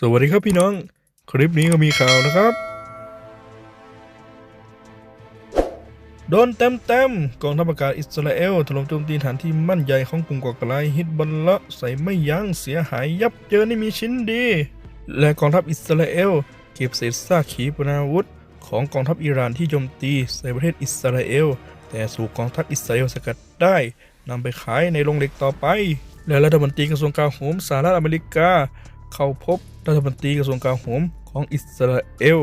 สวัสดีครับพี่น้อง คลิปนี้ก็มีข่าวนะครับ โดนเต็มๆกองทัพอากาศอิสราเอลถล่มโจมตีฐานที่มั่นใหญ่ของกลุ่มก่อการร้ายฮิตบัลละใส่ไม่ยั้งเสียหายยับเยินไม่มีชิ้นดี และกองทัพอิสราเอลเก็บเศษซากขีปนาวุธ ของกองทัพอิหร่านที่โจมตีใส่ประเทศอิสราเอล แต่สู่กองทัพอิสราเอลสกัดได้นำไปขายในโรงเหล็กต่อไป และรัฐมนตรีกระทรวงกาโหมสหรัฐอเมริกา เข้าพบรัฐมนตรีกระทรวงกลาโหมของอิสราเอล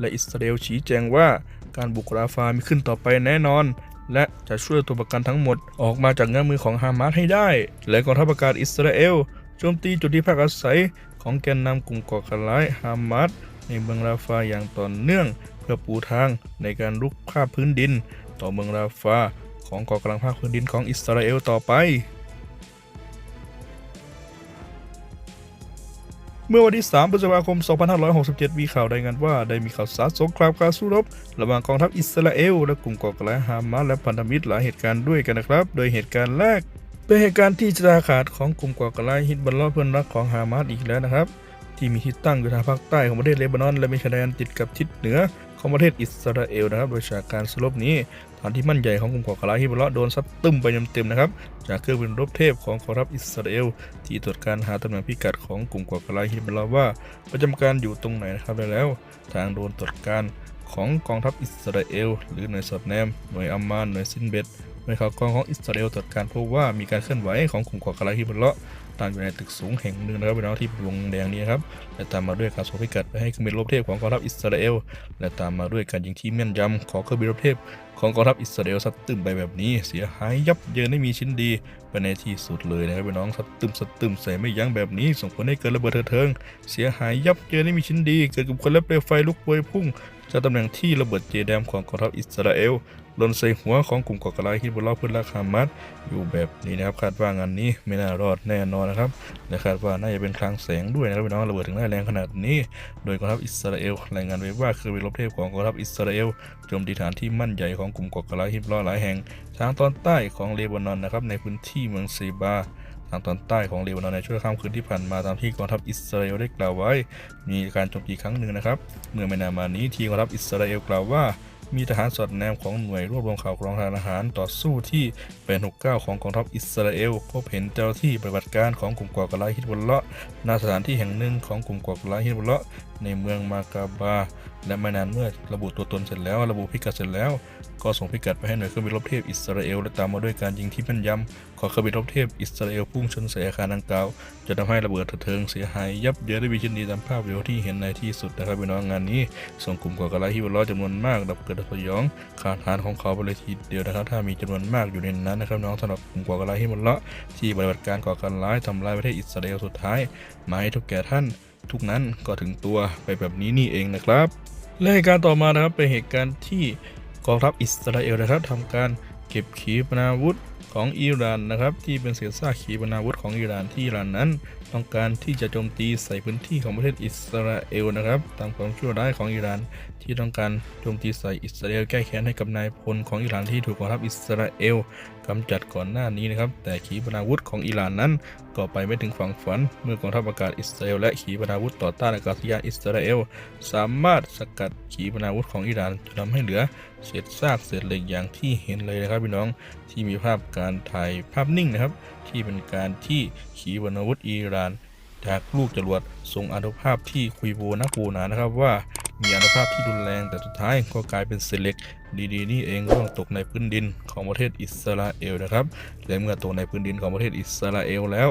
และอิสราเอลชี้แจงว่าการบุกราฟามีขึ้นต่อไปแน่นอน และจะช่วยตัวประกันทั้งหมดออกมาจากเงื้อมือของฮามาสให้ได้ และกองทัพอากาศอิสราเอลโจมตีจุดที่พักอาศัยของแกนนำกลุ่มก่อการร้ายฮามาสในเมืองราฟาอย่างต่อเนื่อง เพื่อปูทางในการลุกคาบพื้นดิน ต่อเมืองราฟาของกองกำลังภาคพื้นดินของอิสราเอลต่อไป เมื่อวันที่ 3 พฤษภาคม 2567 มีข่าวรายงานว่าได้มีข่าวสารสงครามการสู้รบ ระหว่างกองทัพอิสราเอล และกลุ่มก่อการร้ายฮามาสและพันธมิตรหลายเหตุการณ์ด้วยกันนะครับ โดยเหตุการณ์แรก เป็นเหตุการณ์ที่ชะตาขาดของกลุ่มก่อการร้ายฮิตบัลลอเพื่อนรักของฮามาสอีกแล้วนะครับ ที่มีที่ตั้งอยู่ทางภาคใต้ของประเทศเลบานอน และมีชายแดนติดกับทิศเหนือของประเทศอิสราเอลนะครับ โดยจากการสู้รุปนี้ ฐานที่มั่นใหญ่ของกลุ่มก่อการร้ายฮิบัลลอฮ์โดนซัดตึ้มไปเต็มๆนะครับจากเครื่องบินรบเทพของกองทัพอิสราเอล ที่ตรวจการหาตำแหน่งพิกัดของกลุ่มก่อการร้ายฮิบลาว่าประจำการอยู่ตรงไหนนะครับได้แล้ว ทางโดนตรวจการของกองทัพอิสราเอล หรือหน่วยสอดแนมหน่วยอัมมานหน่วยซินเบตหน่วยข่าวกรองของอิสราเอลตรวจการพบว่ามีการเคลื่อนไหวของกลุ่มก่อการร้ายฮิบลา ตั้งอยู่ในตึกสูงแห่งหนึ่งนะครับพี่น้องที่วงแดงนี้นะครับและตามมาด้วยการส่งพิกัดไปให้เครื่องบินรบเทพของกองทัพอิสราเอล และตามมาด้วยการยิงที่แม่นยำของเครื่องบินรบเทพของกองทัพอิสราเอลซัดตึมไปแบบนี้ เสียหายยับเยินไม่มีชิ้นดีไปในที่สุดเลยนะครับพี่น้องซัดตึมซัดตึมใส่ไม่ยั้งแบบนี้ ส่งผลให้เกิดระเบิดเถิง เสียหายยับเยินไม่มีชิ้นดี เกิดกับคนและเปลวไฟลุกพวยพุ่ง จากตำแหน่งที่ระเบิดเจแดมของกองทัพอิสราเอลลนใส่หัวของกลุ่มก่อการร้ายฮิบลอเพื่อนราคามัดอยู่แบบนี้นะครับคาดว่างานนี้ไม่น่ารอดแน่นอนนะครับและคาดว่าน่าจะเป็นคลังแสงด้วยนะครับพี่น้องระเบิดถึงได้แรงขนาดนี้ โดยกองทัพอิสราเอลรายงานไว้ว่าคืองบินรบเทพของกองทัพอิสราเอลโจมตีฐานที่มั่นใหญ่ของกลุ่มก่อการร้ายฮิบลอหลายแห่งทางตอนใต้ของเลบานอนนะครับในพื้นที่เมืองเซบา ทางตอนใต้ของเลบานอนในช่วงค่ำคืนที่ผ่านมาตามที่กองทัพอิสราเอลได้กล่าวไว้ มีการโจมตีครั้งหนึ่งนะครับ เมื่อไม่นานมานี้ทีมกองทัพอิสราเอลกล่าวว่ามีทหารสอดแนมของหน่วยรวบรวมข่าวกรองทางทหารต่อสู้ที่เป็น69 ของกองทัพอิสราเอลพบเห็นเจ้าที่ปฏิบัติการของกลุ่มก่อการร้ายฮิตบุลเลาะห์ณสถานที่แห่งหนึ่งของกลุ่มก่อการร้ายฮิตบุลเลาะในเมืองมากาบา และไม่นานเมื่อระบุตัวตนเสร็จแล้ว ระบุพิกัดเสร็จแล้ว ก็ส่งพิกัดไปให้หน่วยเครื่องบินรบเทพอิสราเอลและตามมาด้วยการยิงที่แม่นยำของเครื่องบินรบเทพอิสราเอลพุ่งชนใส่อาคารดังกล่าวจะทำให้ระเบิดเถิดเทิงเสียหายยับเยินได้มีชิ้นดีตามภาพวิดีโอที่เห็นในที่สุดนะครับพี่น้องงานนี้ ส่งกลุ่มก่อการร้ายฮิวล้อจำนวนมากดับเกิดสยองขาดฐานของเขาไปเลยทีเดียวนะครับ ถ้ามีจำนวนมากอยู่ในนั้นนะครับน้องสำหรับกลุ่มก่อการร้ายฮิวล้อที่ปฏิบัติการก่อการร้ายทำลายประเทศอิสราเอลสุดท้ายมาให้ทุกแก่ท่าน ทุกนั้นก็ถึงตัวไปแบบนี้นี่เองนะครับ และเหตุการณ์ต่อมานะครับเป็นเหตุการณ์ที่กองทัพอิสราเอลนะครับทำการเก็บขีปนาวุธของอิหร่านนะครับ ที่เป็นเศษซากขีปนาวุธของอิหร่านที่อิหร่านนั้น ต้องการที่จะโจมตีใส่พื้นที่ของประเทศอิสราเอลนะครับ ตามความชั่วร้ายของอิหร่าน ที่ต้องการโจมตีใส่อิสราเอลแก้แค้นให้กับนายพลของอิหร่านที่ถูกกองทัพอิสราเอลกำจัดก่อนหน้านี้นะครับ แต่ขีปนาวุธของอิหร่านนั้นก็ไปไม่ถึงฝั่งฝัน เมื่อกองทัพอากาศอิสราเอลและขีปนาวุธต่อต้านอากาศยานอิสราเอลสามารถสกัดขีปนาวุธของอิหร่านจนทำให้เหลือเศษซากเศษเหล็กอย่างที่เห็นเลยนะครับพี่น้องที่มีภาพ การถ่ายภาพนิ่งนะครับ ที่เป็นการที่ขีปนาวุธอิหร่าน จากลูกจรวดทรงอนุภาพที่คุยโบนักโบนานะครับว่ามีอนุภาพที่รุนแรงแต่สุดท้ายก็กลายเป็นเศษเหล็ก ดีๆ นี่เองร่วงตกในพื้นดินของประเทศอิสราเอลนะครับและเมื่อตกในพื้นดินของประเทศอิสราเอลแล้ว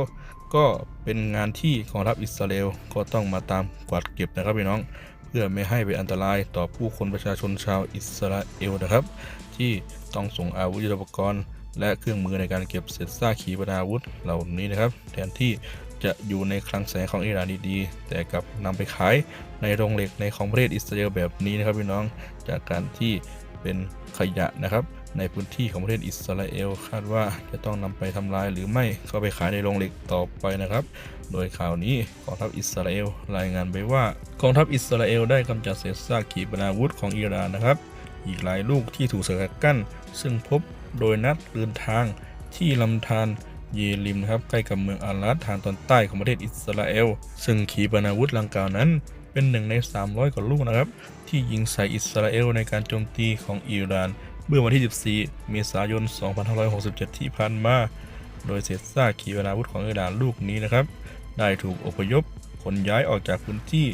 ก็เป็นงานที่กองทัพอิสราเอลก็ต้องมาตามกวาดเก็บนะครับพี่น้อง เพื่อไม่ให้เป็นอันตรายต่อผู้คนประชาชนชาวอิสราเอลนะครับ ที่ต้องส่งอาวุธยุทโธปกรณ์ และเครื่องมือในการเก็บเศษซากขีปนาวุธเหล่านี้นะครับ แทนที่จะอยู่ในคลังแสงของอิหร่านดีๆ แต่กลับนำไปขายในโรงเหล็กในของประเทศอิสราเอลแบบนี้นะครับพี่น้องจากการที่เป็นขยะนะครับ ในพื้นที่ของประเทศอิสราเอลคาดว่าจะต้องนำไปทำลายหรือไม่ก็ไปขายในโรงเหล็กต่อไปนะครับ โดยข่าวนี้กองทัพอิสราเอลรายงานไปว่ากองทัพอิสราเอลได้กำจัดเศษซากขีปนาวุธของอิหร่านนะครับ อีกหลายลูกที่ถูกสกัดกั้น ซึ่งพบ โดยนัดปืนทางที่ลำธารเยริมนะครับใกล้กับเมืองอาลัดทางตอนใต้ของประเทศอิสราเอล ซึ่งขีปนาวุธลังกล่าวนั้น เป็นหนึ่งใน 300 กว่าลูกนะครับ ที่ยิงใส่อิสราเอลในการโจมตีของอิหร่านเมื่อวันที่ 14 เมษายน 2567 ที่ผ่านมา โดยเศษซากขีปนาวุธของอิหร่านลูกนี้นะครับ ได้ถูกอพยพขนย้ายออกจากพื้นที่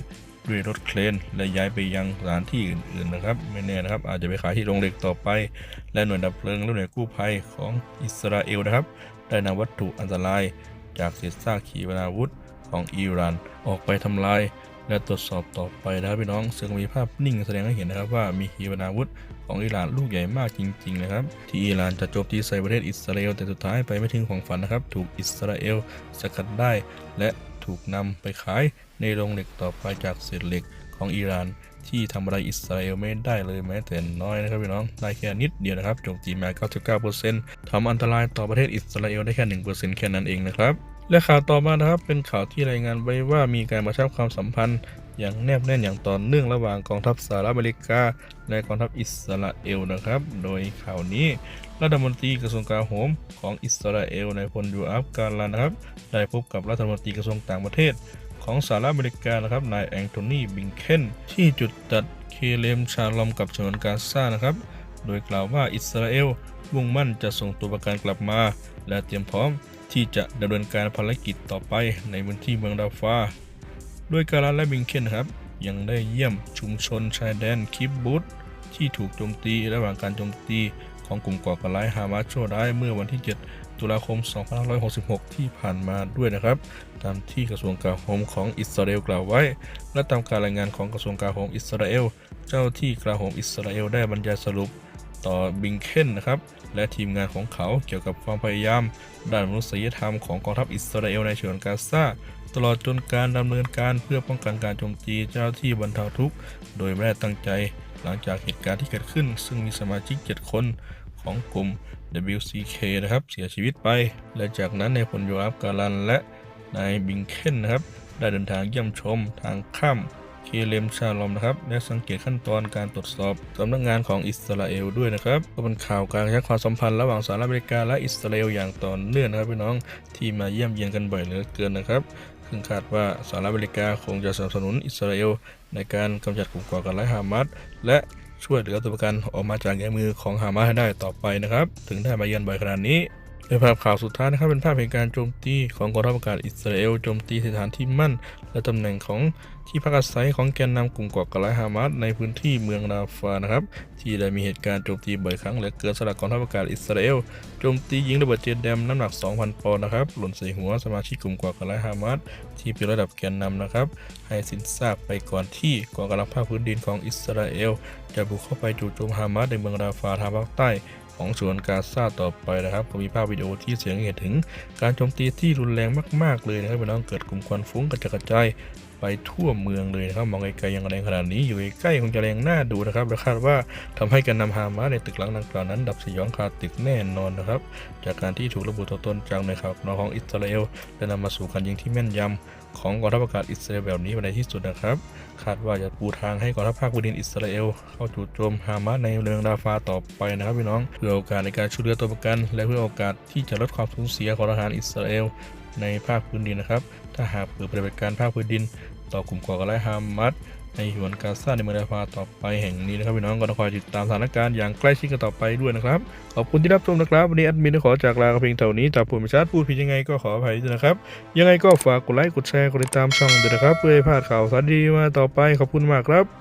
ด้วยรถเครนและย้ายไปยังสถานที่อื่นๆนะครับ ไม่แน่นะครับ อาจจะไปขายที่โรงเหล็กต่อไป และหน่วยดับเพลิงและหน่วยกู้ภัยของอิสราเอลนะครับ ได้นำวัตถุอันตราย จากเศษซากขีปนาวุธของอิหร่านออกไปทำลาย และตรวจสอบต่อไปนะครับพี่น้องซึ่งมีภาพนิ่งแสดงให้เห็นนะครับว่ามีขีปนาวุธของอิหร่านลูกใหญ่มากจริงๆนะครับ ที่อิหร่านจะโจมตีใส่ประเทศอิสราเอลแต่สุดท้ายไปไม่ถึงของฝันนะครับ ถูกอิสราเอลสกัดได้ และถูกนำไปขาย ในโรงเหล็กต่อไปจากเศษเหล็กของอิหร่าน ที่ทำอะไรอิสราเอลไม่ได้เลยแม้แต่น้อยนะครับพี่น้องได้แค่นิดเดียวนะครับโจมตีมา 99%ทำอันตรายต่อประเทศอิสราเอลได้แค่ 1%แค่นั้นเองนะครับและข่าวต่อมานะครับเป็นข่าวที่รายงานไว้ว่ามีการประชับความสัมพันธ์ อย่างแนบแน่นอย่างต่อเนื่องระหว่างกองทัพสหรัฐอเมริกา และกองทัพอิสราเอลนะครับ โดยข่าวนี้รัฐมนตรีกระทรวงกลาโหมของอิสราเอลในายพลยูอัฟการันนะครับได้พบกับรัฐมนตรีกระทรวงต่างประเทศ ของสหรัฐอเมริกานะครับนายแองโทนีบิงเคนที่จุดตัดเคเลมชาลอมกับฉนวนกาซานะครับ โดยกล่าวว่าอิสราเอลมุ่งมั่นจะส่งตัวประกันกลับมา และเตรียมพร้อมที่จะดำเนินการภารกิจต่อไปในพื้นที่เมืองดาฟาด้วยการันและบิงเคนนครับ ยังได้เยี่ยมชุมชนชายแดนคิบบุตที่ถูกโจมตีระหว่างการโจมตี ของกลุ่มก่อการร้ายฮามาสชั่วร้ายเมื่อวันที่ 7 ตุลาคม 2566 ที่ผ่านมาด้วยนะครับ ตามที่กระทรวงกลาโหมของอิสราเอลกล่าวไว้ และตามการรายงานของกระทรวงกลาโหมอิสราเอล เจ้าที่กลาโหมอิสราเอลได้บรรยายสรุปต่อบิงเคนนะครับและทีมงานของเขาเกี่ยวกับความพยายาม ด้านมนุษยธรรมของกองทัพอิสราเอลในฉนวนกาซาตลอดจนการดำเนินการเพื่อป้องกันการโจมตีเจ้าหน้าที่บรรเทาทุกข์ โดยไม่ได้ตั้งใจ หลังจากเหตุการณ์ที่เกิดขึ้น ซึ่งมีสมาชิก 7 คน ของกลุ่ม WCK นะครับเสียชีวิตไป และจากนั้นในายพลโยอัฟการันและนายบิงเคนนะครับได้เดินทางเยี่ยมชมทางข้ามเคเลมชาลอมนะครับและสังเกตขั้นตอนการตรวจสอบสำนักงานของอิสราเอลด้วยนะครับก็เป็นข่าวการกระชับความสัมพันธ์ระหว่างสหรัฐอเมริกาและอิสราเอลอย่างต่อเนื่องนะครับพี่น้องที่มาเยี่ยมเยียนกันบ่อยเหลือเกินนะครับซึ่งคาดว่าสหรัฐอเมริกาคงจะสนับสนุนอิสราเอลในการกำจัดกลุ่มก่อการร้ายฮามาสและ ช่วยเหลือตัวประกันออกมาจากแง่มือของฮามาสให้ได้ต่อไปนะครับ ถึงได้มาเยือนบ่อยขนาดนี้ ในภาพข่าวสุดท้ายนะครับเป็นภาพเหตุการณ์โจมตีของกองทัพอากาศอิสราเอลโจมตีสถานที่มั่น และตำแหน่งของที่พักอาศัยของแกนนำกลุ่มก่อการร้ายฮามาสในพื้นที่เมืองราฟานะครับที่ได้มีเหตุการณ์โจมตีบ่อยครั้งเหลือเกินสำหรับกองทัพอากาศอิสราเอลโจมตียิงระเบิดเจ็ตแดมน้ำหนัก 2,000 ปอนด์นะครับหล่นใส่หัวสมาชิกกลุ่มก่อการร้ายฮามาสที่เป็นระดับแกนนำนะครับ ให้สิ้นซากไปก่อนที่กองกำลังภาคพื้นดินของอิสราเอลจะบุกเข้าไปจู่โจมฮามาสในเมืองราฟาทางภาคใต้ ของสวนกาซาต่อไปนะครับก็มีภาพวิดีโอที่เสียงเห็นถึง การโจมตีที่รุนแรงมาก ๆ เลยนะครับพี่น้องเกิดกลุ่มควันฟุ้งกระจายไปทั่วเมืองเลยนะครับมองไกลๆยังแรงขนาดนี้อยู่ใกล้คงจะแรงหน่าดูนะครับและคาดว่าทำให้การนำฮามาในตึกหลังดังกล่าวนั้น ดับสยองคาตึกแน่นอนนะครับ จากการที่ถูกระบุตัวตนจากในข่าวของอิสราเอลและนำมาสู่การยิงที่แม่นยำของกองทัพอากาศอิสราเอลแบบนี้ในที่สุดนะครับ คาดว่าจะปูทางให้กองทัพภาคพื้นดินอิสราเอลเข้าจู่โจมฮามาสในเมืองราฟาต่อไปนะครับพี่น้องเพื่อโอกาสในการช่วยเหลือตัวประกัน และเพื่อโอกาสที่จะลดความสูญเสียของทหารอิสราเอลในภาคพื้นดินนะครับ ถ้าหากเกิดปฏิบัติการภาคพื้นดิน ต่อกลุ่มก่อการร้ายฮามาส ในหวนกาซาในเมืองดาฟาต่อไปแห่งนี้นะครับพี่น้องก็ต้องคอยติดตามสถานการณ์อย่างใกล้ชิดกันต่อไปด้วยนะครับ ขอบคุณที่รับชมนะครับ วันนี้แอดมินขอจากลาเพียงเท่านี้จากผมชาติพูดผิดยังไงก็ขออภัยด้วยนะครับ ยังไงก็ฝากกดไลค์กดแชร์กดติดตามช่องด้วยนะครับ เพื่อให้พลาดข่าวสารดีๆมาต่อไปขอบคุณมากครับ